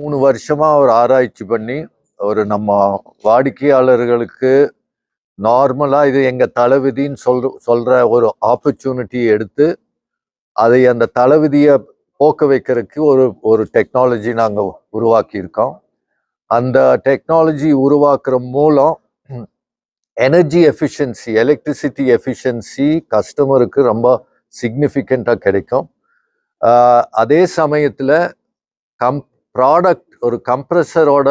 மூணு வருஷமாக அவர் ஆராய்ச்சி பண்ணி ஒரு நம்ம வாடிக்கையாளர்களுக்கு நார்மலாக இது எங்கள் தளபதின்னு சொல்ற சொல்கிற ஒரு ஆப்பர்ச்சுனிட்டி எடுத்து அதை அந்த தளபதியை போக்க வைக்கிறதுக்கு ஒரு ஒரு டெக்னாலஜி நாங்கள் உருவாக்கியிருக்கோம். அந்த டெக்னாலஜி உருவாக்குற மூலம் எனர்ஜி எஃபிஷியன்சி எலக்ட்ரிசிட்டி எஃபிஷியன்சி கஸ்டமருக்கு ரொம்ப சிக்னிஃபிகண்ட்டாக கிடைக்கும். அதே சமயத்தில் கம் ப்ராடக்ட் ஒரு கம்ப்ரஸரோட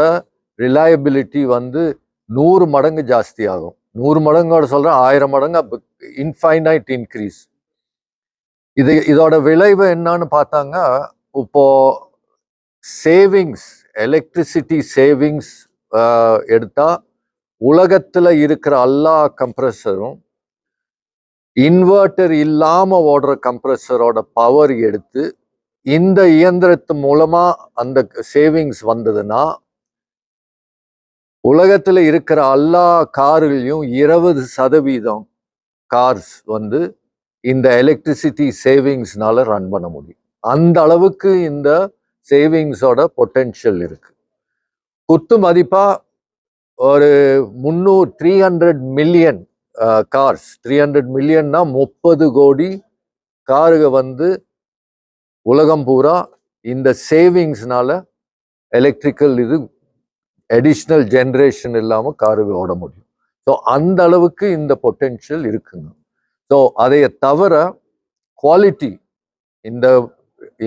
ரிலையபிலிட்டி வந்து நூறு மடங்கு ஜாஸ்தி ஆகும் நூறு மடங்கோட சொல்கிறேன் ஆயிரம் மடங்கு இன்ஃபைனைட் இன்க்ரீஸ் இது இதோட விளைவு என்னன்னு பார்த்தாங்க இப்போ சேவிங்ஸ் எலக்ட்ரிசிட்டி சேவிங்ஸ் எடுத்தால் உலகத்தில் இருக்கிற எல்லா கம்ப்ரஸரும் இன்வெர்ட்டர் இல்லாமல் ஓடுற கம்ப்ரஸரோட பவர் எடுத்து இந்த இயந்திரத்து மூலமா அந்த சேவிங்ஸ் வந்ததுன்னா உலகத்துல இருக்கிற எல்லா கார்களையும் இருபது சதவீதம் கார்ஸ் வந்து இந்த எலக்ட்ரிசிட்டி சேவிங்ஸ்னால ரன் பண்ண முடியும். அந்த அளவுக்கு இந்த சேவிங்ஸோட பொட்டென்ஷியல் இருக்கு. குத்து மதிப்பா ஒரு முந்நூறு three hundred million cars three hundred மில்லியன்னா முப்பது கோடி காருக வந்து உலகம் பூரா இந்த சேவிங்ஸ்னால எலக்ட்ரிக்கல் இது அடிஷ்னல் ஜென்ரேஷன் இல்லாமல் காரு ஓட முடியும். ஸோ அந்த அளவுக்கு இந்த பொட்டென்ஷியல் இருக்குங்க. ஸோ அதைய தவிர குவாலிட்டி இந்த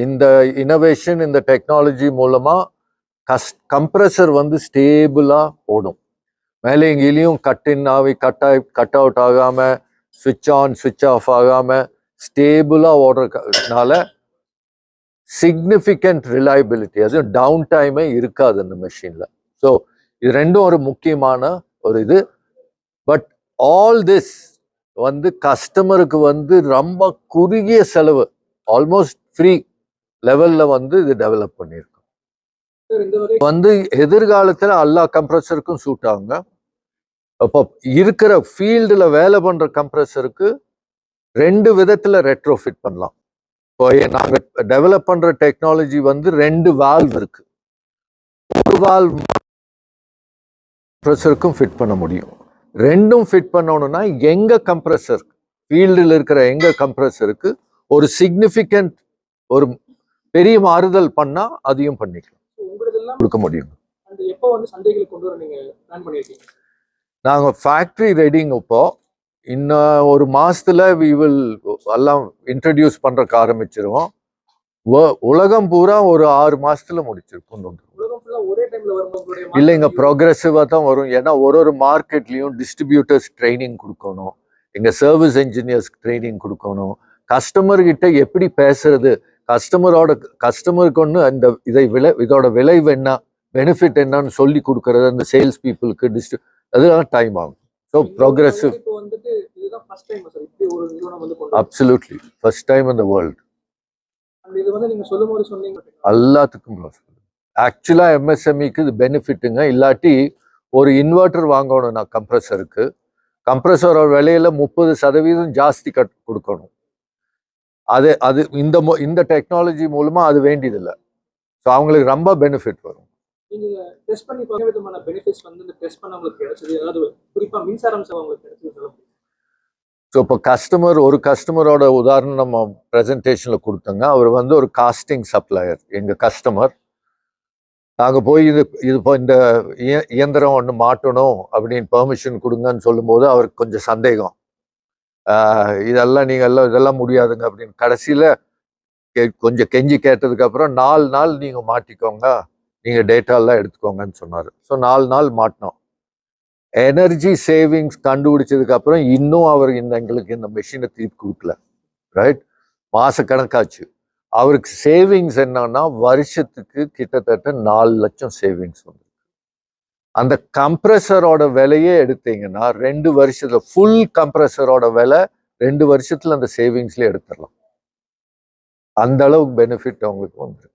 இந்த இனோவேஷன் இந்த டெக்னாலஜி மூலமாக கஸ் கம்ப்ரஸர் வந்து ஸ்டேபிளாக ஓடும். மேலே எங்கேயும் கட் இன் ஆகி கட் ஆகி கட் அவுட் ஆகாமல் சுவிட்ச் ஆன் சுவிட்ச் ஆஃப் ஆகாமல் ஸ்டேபிளாக ஓடுறதுனால சிக்னிஃபிகண்ட் ரிலையபிலிட்டி அதுவும் டவுன் டைமே இருக்காது அந்த மெஷின்ல ஸோ இது ரெண்டும் ஒரு முக்கியமான ஒரு இது. பட் ஆல் திஸ் வந்து கஸ்டமருக்கு வந்து ரொம்ப குறுகிய செலவு ஆல்மோஸ்ட் ஃப்ரீ லெவல்ல வந்து இது டெவலப் பண்ணியிருக்கோம். வந்து எதிர்காலத்துல எல்லா கம்ப்ரஸருக்கும் சூட் ஆகுங்க. அப்போ இருக்கிற ஃபீல்டுல வேலை பண்ற கம்ப்ரஸருக்கு ரெண்டு விதத்துல ரெட்ரோ ஃபிட் பண்ணலாம். இப்போ ஏ- நாங்க டெவலப் பண்ற டெக்னாலஜி வந்து ரெண்டு வால்வ் இருக்கு. ஒரு வால்வ் கம்ப்ரஸருக்கும் ஃபிட் பண்ண முடியும். ரெண்டும் ஃபிட் பண்ணணும்னா எங்க கம்ப்ரஸர் ஃபீல்டில் இருக்கிற எங்க கம்ப்ரஸருக்கு ஒரு சிக்னிஃபிகண்ட் ஒரு பெரிய மாறுதல் பண்ணா அதையும் பண்ணிக்கலாம். கொடுக்க முடியும். நாங்கள் ஃபேக்ட்ரி ரெடிங் இப்போ. இன்னும் ஒரு மாசத்துல வி வில் எல்லாம் இன்ட்ரடியூஸ் பண்றதுக்கு ஆரம்பிச்சிருவோம். உலகம் பூரா ஒரு ஆறு மாசத்துல முடிச்சிருக்கும் இல்லைங்க ப்ரோக்ரெசிவாக தான் வரும். ஏன்னா ஒரு ஒரு மார்க்கெட்லேயும் டிஸ்ட்ரிபியூட்டர்ஸ் ட்ரைனிங் கொடுக்கணும். எங்கள் சர்வீஸ் இன்ஜினியர்ஸ் ட்ரைனிங் கொடுக்கணும். கஸ்டமர் கிட்ட எப்படி பேசுறது? கஸ்டமரோட கஸ்டமருக்கு ஒன்று அந்த இதை விளை இதோட விளைவு என்ன? பெனிஃபிட் என்னன்னு சொல்லி கொடுக்கறது அந்த சேல்ஸ் பீப்புளுக்கு டிஸ்ட்ரி அதெல்லாம் டைம் ஆகும். ஸோ வரும். அப்சல்யூட்லி ஃபர்ஸ்ட் டைம் இந்த வேர்ல்டு எல்லாத்துக்கும் ஆக்சுவலாக எம்எஸ்எம்இக்கு இது பெனிஃபிட்டுங்க இல்லாட்டி ஒரு இன்வெர்ட்டர் வாங்கணும். நான் கம்ப்ரஸருக்கு கம்ப்ரஸரோட விலையில முப்பது சதவீதம் ஜாஸ்தி கட் கொடுக்கணும். அது அது இந்த இந்த டெக்னாலஜி மூலமா அது வேண்டியதில்லை. ஸோ அவங்களுக்கு ரொம்ப பெனிஃபிட் வரும். நீங்க டெஸ்ட் பண்ணி பல விதமான பெனிஃபிட்ஸ் வந்து இந்த டெஸ்ட் பண்ணவங்களுக்கு கிடைச்சது. அதாவது குறிப்பா மின்சாரம் சேவை அவங்களுக்கு கிடைச்சது சொல்ல முடியும்? ஸோ இப்போ கஸ்டமர் ஒரு கஸ்டமரோட உதாரணம் நம்ம ப்ரெசன்டேஷனில் கொடுத்தோங்க. அவர் வந்து ஒரு காஸ்டிங் சப்ளையர் எங்கள் கஸ்டமர் நாங்கள் போய் இது இது இப்போ இந்த இய- இயந்திரம் ஒன்று மாட்டணும் அப்படின்னு பெர்மிஷன் கொடுங்கன்னு சொல்லும்போது அவருக்கு கொஞ்சம் சந்தேகம். இதெல்லாம் நீங்கள் எல்லாம் இதெல்லாம் முடியாதுங்க அப்படின்னு கடைசியில் கொஞ்சம் கெஞ்சி கேட்டதுக்கப்புறம் நாலு நாள் நீங்கள் மாட்டிக்கோங்க. நீங்கள் டேட்டாலாம் எடுத்துக்கோங்கன்னு சொன்னார். ஸோ நாலு நாள் மாட்டினோம். எனர்ஜி சேவிங்ஸ் கண்டுபிடிச்சதுக்கப்புறம் இன்னும் அவர் இந்த எங்களுக்கு இந்த மெஷினை திருப்பி கொடுக்கல. ரைட் மாதக்கணக்காச்சு அவருக்கு சேவிங்ஸ் என்னன்னா வருஷத்துக்கு கிட்டத்தட்ட நாலு லட்சம் சேவிங்ஸ் வந்து அந்த கம்ப்ரஸரோட விலையே எடுத்தீங்கன்னா ரெண்டு வருஷத்துல ஃபுல் கம்ப்ரஸரோட விலை ரெண்டு வருஷத்துல அந்த சேவிங்ஸ்ல எடுத்துடலாம். அந்த அளவுக்கு பெனிஃபிட் அவங்களுக்கு வந்துருக்கு.